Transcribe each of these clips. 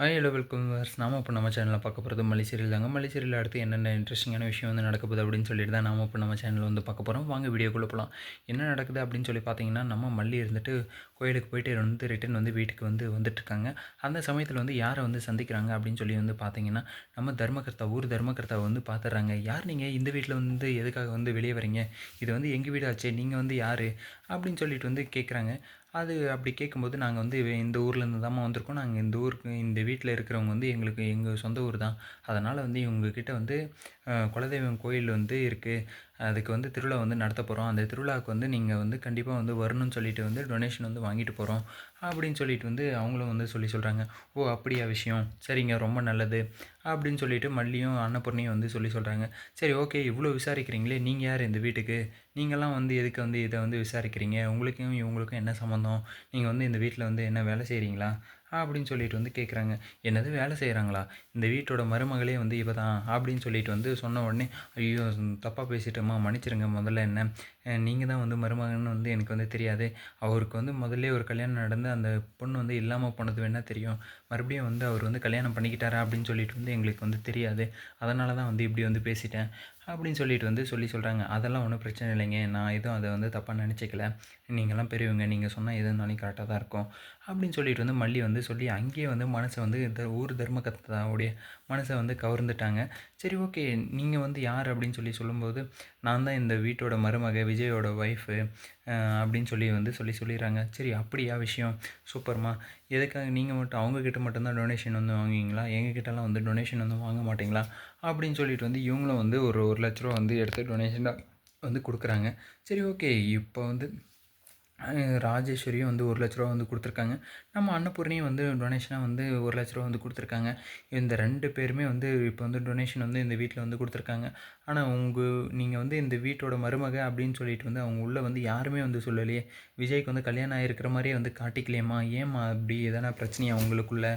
Hi hello welcome verse நாம் இப்போ நம்ம சேனலில் பார்க்க போகிறது மலைச்சேரியில் தாங்க. மல்லி அடுத்து என்னென்ன இன்ட்ரெஸ்டிங்கான விஷயம் வந்து நடக்குது அப்படின்னு சொல்லிட்டு தான் நாம் இப்போ நம்ம சேனலில் வந்து பார்க்க போகிறோம் வாங்க வீடியோக்குள்ளே போகலாம் என்ன நடக்குது அப்படின்னு சொல்லி பார்த்தீங்கன்னா நம்ம மல்லி இருந்துட்டு கோயிலுக்கு போயிட்டு வந்து ரிட்டன் வந்து வீட்டுக்கு வந்து வந்துட்டுருக்காங்க. அந்த சமயத்தில் வந்து யாரை வந்து சந்திக்கிறாங்க அப்படின்னு சொல்லி வந்து பார்த்தீங்கன்னா நம்ம தர்மகர்த்தா ஊர் தர்மகர்த்தாவை வந்து பார்த்துட்றாங்க. யார் நீங்கள் இந்த வீட்டில் வந்து எதுக்காக வந்து வெளியே வரீங்க இது வந்து எங்கள் வீடாச்சே? நீங்கள் வந்து யார்? அப்படின்னு சொல்லிட்டு வந்து கேட்குறாங்க அது அப்படி கேட்கும்போது நாங்கள் வந்து இந்த ஊர்லேருந்து தாம்மா வந்திருக்கோம். நாங்கள் இந்த ஊருக்கு இந்த வீட்டில் இருக்கிறவங்க வந்து எங்களுக்கு எங்கள் சொந்த ஊர் தான். அதனால் வந்து இவங்கக்கிட்ட வந்து குலதெய்வம் கோயில் வந்து இருக்குது அதுக்கு வந்து திருவிழா வந்து நடத்த போகிறோம் அந்த திருவிழாவுக்கு வந்து நீங்கள் வந்து கண்டிப்பாக வந்து வரணும்னு சொல்லிட்டு வந்து டொனேஷன் வந்து வாங்கிட்டு போகிறோம் அப்படின்னு சொல்லிட்டு வந்து அவங்களும் வந்து சொல்லி சொல்கிறாங்க ஓ அப்படியா விஷயம். சரிங்க ரொம்ப நல்லது. அப்படின்னு சொல்லிட்டு மல்லியும் அன்னபூர்ணியும் வந்து சொல்லி சொல்கிறாங்க சரி ஓகே இவ்வளோ விசாரிக்கிறீங்களே. நீங்கள் யார் இந்த வீட்டுக்கு? நீங்களாம் வந்து எதுக்கு வந்து இதை வந்து விசாரிக்கிறீங்க? உங்களுக்கும் இவங்களுக்கும் என்ன சம்மந்தம் நீங்கள் வந்து இந்த வீட்டில் வந்து என்ன வேலை செய்கிறீங்களா அப்படின்னு சொல்லிட்டு வந்து கேட்குறாங்க என்னது வேலை செய்கிறாங்களா இந்த வீட்டோட மருமகளே வந்து இவ தான் அப்படின்னு சொல்லிட்டு வந்து சொன்ன உடனே ஐயோ தப்பாக பேசிட்டோமா மன்னிச்சிருங்க முதல்ல என்ன? நீங்கள் தான் வந்து மருமகன்னு வந்து எனக்கு வந்து தெரியாது. அவருக்கு வந்து முதல்ல ஒரு கல்யாணம் நடந்து அந்த பொண்ணு வந்து இல்லாமல் போனது வேணால் தெரியும். மறுபடியும் வந்து அவர் வந்து கல்யாணம் பண்ணிக்கிட்டாரா அப்படின்னு சொல்லிட்டு வந்து எங்களுக்கு வந்து தெரியாது. அதனால தான் வந்து இப்படி வந்து பேசிட்டேன். அப்படின்னு சொல்லிட்டு வந்து சொல்லி சொல்கிறாங்க அதெல்லாம் ஒன்றும் பிரச்சனை இல்லைங்க. நான் எதுவும் அதை வந்து தப்பாக நினச்சிக்கல. நீங்களாம் பெரியவங்க. நீங்கள் சொன்னால் எது இருந்தாலும் கரெக்டாக தான் இருக்கும். அப்படின்னு சொல்லிட்டு வந்து மல்லி வந்து சொல்லி அங்கேயே வந்து மனசை வந்து இந்த ஊர் தர்மகத்தாவுடைய மனசை வந்து கவர்ந்துட்டாங்க. சரி ஓகே. நீங்கள் வந்து யார் அப்படின்னு சொல்லி சொல்லும்போது நான் தான் இந்த வீட்டோட மருமக விஜயோட ஒய்ஃபு அப்படின்னு சொல்லி வந்து சொல்லி சொல்லிடுறாங்க. சரி அப்படியா விஷயம்? சூப்பர்மா எதுக்காக? நீங்கள் மட்டும் அவங்கக்கிட்ட மட்டும்தான் டொனேஷன் வந்து வாங்குவீங்களா? எங்ககிட்டலாம் வந்து டொனேஷன் வந்து வாங்க மாட்டீங்களா? அப்படின்னு சொல்லிட்டு வந்து இவங்களும் வந்து ஒரு ஒரு லட்ச ரூபா வந்து எடுத்து டொனேஷனாக வந்து கொடுக்குறாங்க. சரி ஓகே இப்போ வந்து ராஜேஸ்வரியும் வந்து ஒரு லட்ச ரூபா வந்து கொடுத்துருக்காங்க. நம்ம அன்னபூர்ணியும் வந்து டொனேஷனாக வந்து ஒரு லட்ச ரூபா வந்து கொடுத்துருக்காங்க. இந்த ரெண்டு பேருமே வந்து இப்போ வந்து டொனேஷன் வந்து இந்த வீட்டில் வந்து கொடுத்துருக்காங்க. ஆனால் உங்கள் நீங்கள் வந்து இந்த வீட்டோட மருமக அப்படின்னு சொல்லிட்டு வந்து அவங்க உள்ளே வந்து யாருமே வந்து சொல்லலையே. விஜய்க்கு வந்து கல்யாணம் ஆகிருக்கிற மாதிரியே வந்து காட்டிக்கலையம்மா? ஏம்மா அப்படி எதனா பிரச்சனையா உங்களுக்குள்ள?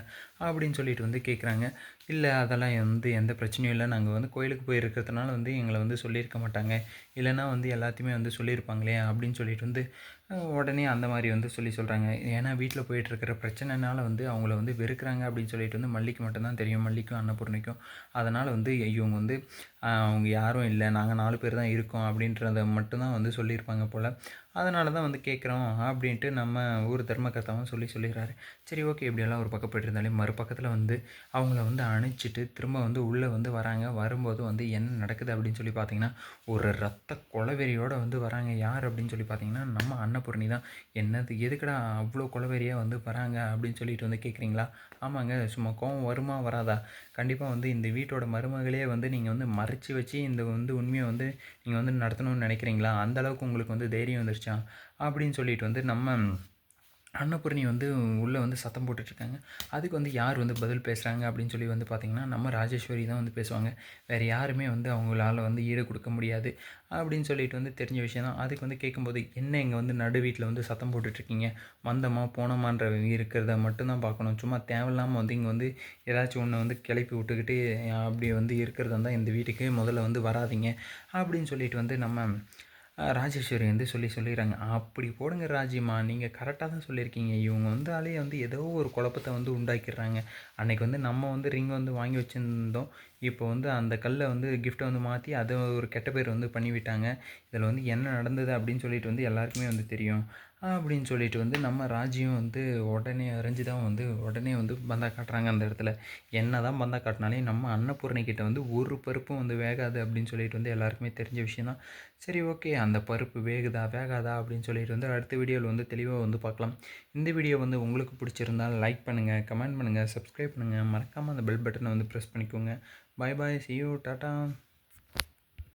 அப்படின்னு சொல்லிட்டு வந்து கேட்குறாங்க இல்லை அதெல்லாம் வந்து எந்த பிரச்சனையும் இல்லை. நாங்கள் வந்து கோயிலுக்கு போயிருக்கிறதுனால வந்து எங்களை வந்து சொல்லியிருக்க மாட்டாங்க. இல்லைன்னா வந்து எல்லாத்தையுமே வந்து சொல்லியிருப்பாங்களே அப்படின்னு சொல்லிட்டு வந்து உடனே அந்த மாதிரி வந்து சொல்லி சொல்கிறாங்க ஏன்னா வீட்டில் போயிட்டுருக்கிற பிரச்சனைனால வந்து அவங்கள வந்து வெறுக்கிறாங்க அப்படின்னு சொல்லிட்டு வந்து மல்லிக்கு மட்டும்தான் தெரியும். மல்லிக்கும் அன்னபூர்ணிக்கும். அதனால் வந்து இவங்க வந்து அவங்க யாரும் இல்லை. நாங்கள் நாலு பேர் தான் இருக்கோம் அப்படின்றத மட்டும்தான் வந்து சொல்லியிருப்பாங்க போல். அதனால தான் வந்து கேட்குறோம் அப்படின்ட்டு நம்ம ஊர் தர்மகர்த்தாவும் சொல்லி சொல்லிடுறாரு சரி ஓகே. இப்படியெல்லாம் ஒரு பக்கம் போயிட்டு இருந்தாலே மறுபக்கத்தில் வந்து அவங்கள வந்து அணைச்சிட்டு திரும்ப வந்து உள்ளே வந்து வராங்க. வரும்போது வந்து என்ன நடக்குது அப்படின்னு சொல்லி பார்த்தீங்கன்னா ஒரு ரத்த கொலவெறியோடு வந்து வராங்க. யார் அப்படின்னு சொல்லி பார்த்தீங்கன்னா நம்ம அன்னபூர்ணி தான். என்னது எதுக்குடா அவ்வளோ கொலவெறியாக வந்து வராங்க அப்படின்னு சொல்லிட்டு வந்து கேட்குறீங்களா? ஆமாங்க சும்மா கோவம் வருமா வராதா? கண்டிப்பாக வந்து இந்த வீட்டோட மருமகளே வந்து நீங்கள் வந்து மறைச்சி வச்சு இந்த வந்து உண்மையை வந்து நீங்கள் வந்து நடத்தணும்னு நினைக்கிறீங்களா? அந்த அளவுக்கு உங்களுக்கு வந்து தைரியம் வந்துருச்சா? அப்படின்னு சொல்லிட்டு வந்து நம்ம அன்னபூர்ணி வந்து உள்ளே வந்து சத்தம் போட்டுட்ருக்காங்க. அதுக்கு வந்து யார் வந்து பதில் பேசுகிறாங்க அப்படின்னு சொல்லி வந்து பார்த்திங்கன்னா நம்ம ராஜேஸ்வரி தான் வந்து பேசுவாங்க. வேறு யாருமே வந்து அவங்களால வந்து ஈடு கொடுக்க முடியாது அப்படின்னு சொல்லிட்டு வந்து தெரிஞ்ச விஷயம் தான். அதுக்கு வந்து கேட்கும்போது என்ன இங்கே வந்து நடு வீட்டில் வந்து சத்தம் போட்டுட்ருக்கீங்க? வந்தமா போனோமான்ற இருக்கிறத மட்டும்தான் பார்க்கணும் சும்மா தேவையில்லாமல் வந்து இங்கே வந்து ஏதாச்சும் ஒன்று வந்து கிளப்பி விட்டுக்கிட்டு அப்படி வந்து இருக்கிறதா இருந்தால் இந்த வீட்டுக்கு முதல்ல வந்து வராதீங்க. அப்படின்னு சொல்லிட்டு வந்து நம்ம ராஜேஸ்வரி வந்து சொல்லி சொல்லிடுறாங்க. அப்படி போடுங்க ராஜிம்மா. நீங்கள் கரெக்டாக தான் சொல்லியிருக்கீங்க. இவங்க வந்து ஆளே வந்து ஏதோ ஒரு குழப்பத்தை வந்து உண்டாக்கிடுறாங்க. அன்னைக்கு வந்து நம்ம வந்து ரிங் வந்து வாங்கி வச்சுருந்தோம். இப்போ வந்து அந்த கல்லை வந்து கிஃப்ட்டை வந்து மாற்றி அதை ஒரு கெட்ட பேர் வந்து பண்ணிவிட்டாங்க. இதில் வந்து என்ன நடந்தது அப்படின்னு சொல்லிட்டு வந்து எல்லாருக்குமே வந்து தெரியும். அப்படின்னு சொல்லிட்டு வந்து நம்ம ராஜியும் வந்து உடனே அறிஞ்சு தான் வந்து உடனே வந்து பந்தா காட்டுறாங்க அந்த இடத்துல. என்ன தான் பந்தா காட்டினாலே நம்ம அன்னபூர்ணிக்கிட்ட வந்து ஒரு பருப்பும் வந்து வேகாது அப்படின்னு சொல்லிட்டு வந்து எல்லாருக்குமே தெரிஞ்ச விஷயம் தான். சரி ஓகே அந்த பருப்பு வேகுதா வேகாதா அப்படின்னு சொல்லிட்டு வந்து அடுத்த வீடியோவில் வந்து தெளிவாக வந்து பார்க்கலாம். இந்த வீடியோ வந்து உங்களுக்கு பிடிச்சிருந்தால் லைக் பண்ணுங்கள் கமெண்ட் பண்ணுங்கள் சப்ஸ்கிரைப் பண்ணுங்கள் மறக்காமல் அந்த பெல் பட்டனை வந்து ப்ரெஸ் பண்ணிக்கோங்க. Bye bye see you tata